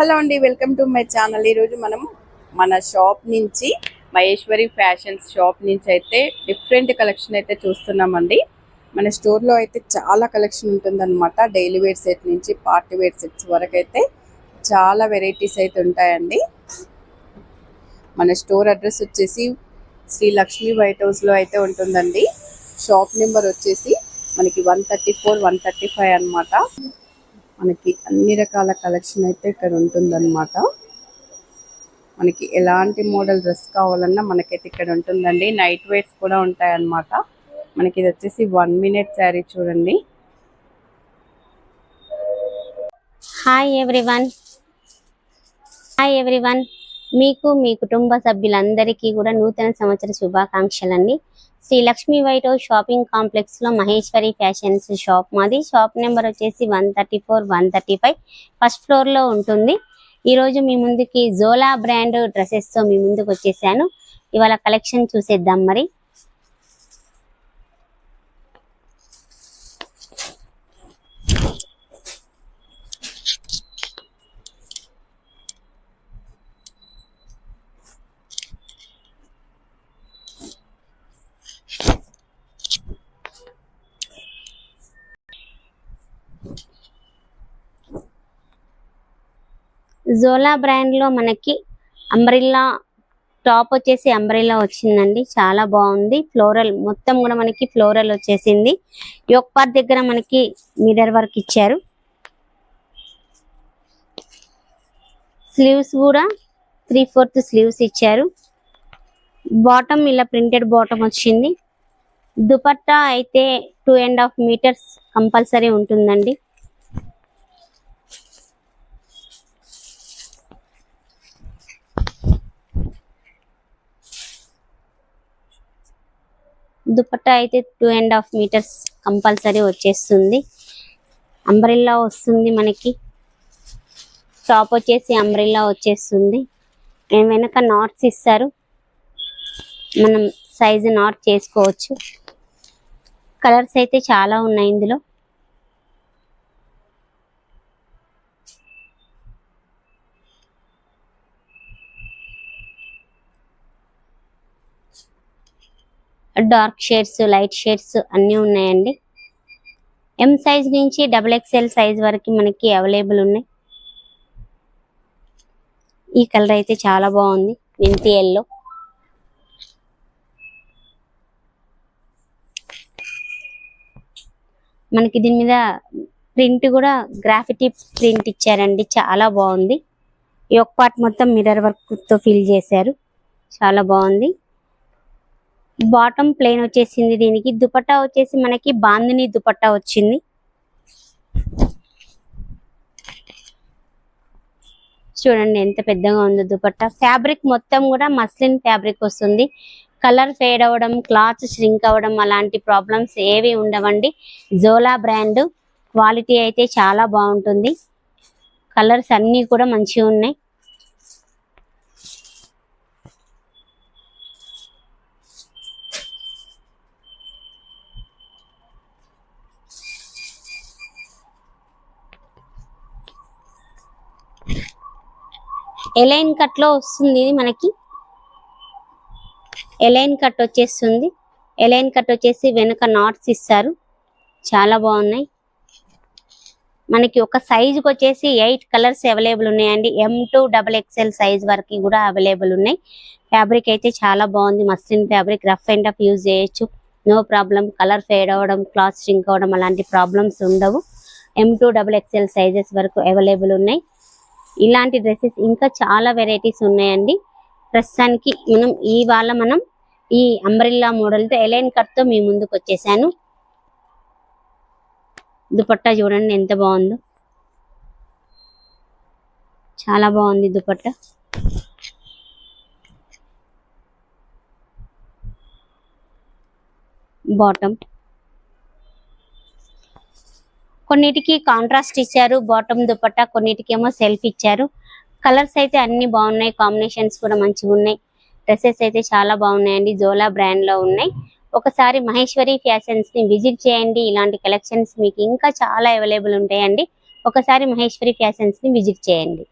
Hello అండి welcome to my channel. ఈరోజు మనం మన షాప్ నుంచి మహేశ్వరి ఫ్యాషన్స్ షాప్ నుంచి అయితే డిఫరెంట్ కలెక్షన్ అయితే చూస్తున్నామండి. మన స్టోర్లో అయితే చాలా కలెక్షన్ ఉంటుందన్నమాట. డైలీ వేర్ సెట్ నుంచి పార్టీ వేర్ సెట్స్ వరకు అయితే చాలా వెరైటీస్ అయితే ఉంటాయండి. మన స్టోర్ అడ్రస్ వచ్చేసి శ్రీ లక్ష్మీ వైట్ హౌస్లో అయితే ఉంటుందండి. షాప్ నెంబర్ వచ్చేసి మనకి one thirty four one thirty five అనమాట మనకి అన్ని రకాల కలెక్షన్ అయితే ఇక్కడ ఉంటుందన్నమాట. మనకి ఎలాంటి మోడల్ డ్రెస్ కావాలన్నా మనకైతే ఇక్కడ ఉంటుందండి. నైట్ వేర్స్ కూడా ఉంటాయన్నమాట. మనకి ఇది వచ్చేసి వన్ మినిట్ శారీ చూడండి. హాయ్ ఎవ్రీవన్ హాయ్ ఎవ్రీవన్ మీకు మీ కుటుంబ సభ్యులందరికీ కూడా నూతన సంవత్సర శుభాకాంక్షలండి. Shri Lakshmi white house shopping కాంప్లెక్స్లో మహేశ్వరి ఫ్యాషన్స్ షాప్. మాది షాప్ నెంబర్ వచ్చేసి one thirty four one thirty five. First ఫ్లోర్లో ఉంటుంది. ఈ రోజు మీ ముందుకి జోలా బ్రాండ్ డ్రెస్సెస్తో మీ ముందుకు వచ్చేసాను. ఇవాళ కలెక్షన్ చూసేద్దాం మరి. జోలా బ్రాండ్లో మనకి అంబ్రిల్లా టాప్ వచ్చేసి అంబ్రిల్లా వచ్చిందండి. చాలా బాగుంది. ఫ్లోరల్ మొత్తం కూడా మనకి ఫ్లోరల్ వచ్చేసింది. యోక్ పార్ట్ దగ్గర మనకి మిర్రర్ వర్క్ ఇచ్చారు. స్లీవ్స్ కూడా త్రీ ఫోర్త్ స్లీవ్స్ ఇచ్చారు. బాటమ్ ఇలా ప్రింటెడ్ బాటమ్ వచ్చింది. దుపట్టా అయితే two and half metres compulsory ఉంటుందండి. దుపట్టా అయితే two and half metres compulsory వచ్చేస్తుంది. అంబ్రిల్లా వస్తుంది మనకి. టాప్ వచ్చేసి అంబ్రిల్లా వచ్చేస్తుంది. నేను వెనక నాట్స్ ఇస్తారు. మనం సైజ్ నాట్ చేసుకోవచ్చు. కలర్స్ అయితే చాలా ఉన్నాయి ఇందులో. డార్క్ షేడ్స్ లైట్ షేడ్స్ అన్నీ ఉన్నాయండి. ఎం సైజ్ నుంచి డబుల్ ఎక్స్ఎల్ సైజ్ వరకు మనకి అవైలబుల్ ఉన్నాయి. ఈ కలర్ అయితే చాలా బాగుంది. మెంతి ఎల్లో మనకి దీని మీద ప్రింట్ కూడా గ్రాఫిటీ ప్రింట్ ఇచ్చారండి. చాలా బాగుంది. ఈ ఒక పార్ట్ మొత్తం మిర్రర్ వర్క్తో ఫిల్ చేశారు. చాలా బాగుంది. బాటమ్ ప్లెయిన్ వచ్చేసింది దీనికి. దుపట్టా వచ్చేసి మనకి బాందిని దుపట్టా వచ్చింది. చూడండి ఎంత పెద్దగా ఉందో దుపట్టా. ఫ్యాబ్రిక్ మొత్తం కూడా మస్లిన్ ఫ్యాబ్రిక్ వస్తుంది. కలర్ ఫేడ్ అవ్వడం క్లాత్ ష్రింక్ అవ్వడం అలాంటి ప్రాబ్లమ్స్ ఏవి ఉండవండి. జోలా బ్రాండ్ క్వాలిటీ అయితే చాలా బాగుంటుంది. కలర్స్ అన్నీ కూడా మంచిగా ఉన్నాయి. ఎలైన్ కట్లో వస్తుంది ఇది మనకి. ఎలైన్ కట్ వచ్చేస్తుంది. ఎలైన్ కట్ వచ్చేసి వెనుక నాట్స్ ఇస్తారు. చాలా బాగున్నాయి. మనకి ఒక సైజుకి వచ్చేసి ఎయిట్ కలర్స్ అవైలబుల్ ఉన్నాయండి. M to double XL size వరకు కూడా అవైలబుల్ ఉన్నాయి. ఫ్యాబ్రిక్ అయితే చాలా బాగుంది. Muslin fabric rough and tough use చేయొచ్చు. నో ప్రాబ్లం కలర్ ఫేడ్ అవ్వడం క్లాత్ స్ట్రింక్ అవ్వడం అలాంటి ప్రాబ్లమ్స్ ఉండవు. M to double XL sizes వరకు అవైలబుల్ ఉన్నాయి. ఇలాంటి డ్రెస్సెస్ ఇంకా చాలా వెరైటీస్ ఉన్నాయండి. ప్రస్తుతానికి మనం ఇవాళ మనం ఈ అంబ్రిల్లా మోడల్తో ఎలైన్ కట్తో మీ ముందుకు వచ్చేసాను. దుపట్టా చూడండి ఎంత బాగుందో. చాలా బాగుంది దుపట్టా. బాటమ్. కొన్నిటికి కాంట్రాస్ట్ ఇచ్చారు బాటమ్ దుపట్టా కొన్నిటికేమో సెల్ఫ్ ఇచ్చారు. కలర్స్ అయితే అన్ని బాగున్నాయి. కాంబినేషన్స్ కూడా మంచిగా ఉన్నాయి. డ్రెస్సెస్ అయితే చాలా బాగున్నాయండి. జోలా బ్రాండ్లో ఉన్నాయి. ఒకసారి మహేశ్వరి ఫ్యాషన్స్ని విజిట్ చేయండి. ఇలాంటి కలెక్షన్స్ మీకు ఇంకా చాలా అవైలబుల్ ఉంటాయండి. ఒకసారి మహేశ్వరి ఫ్యాషన్స్ని విజిట్ చేయండి.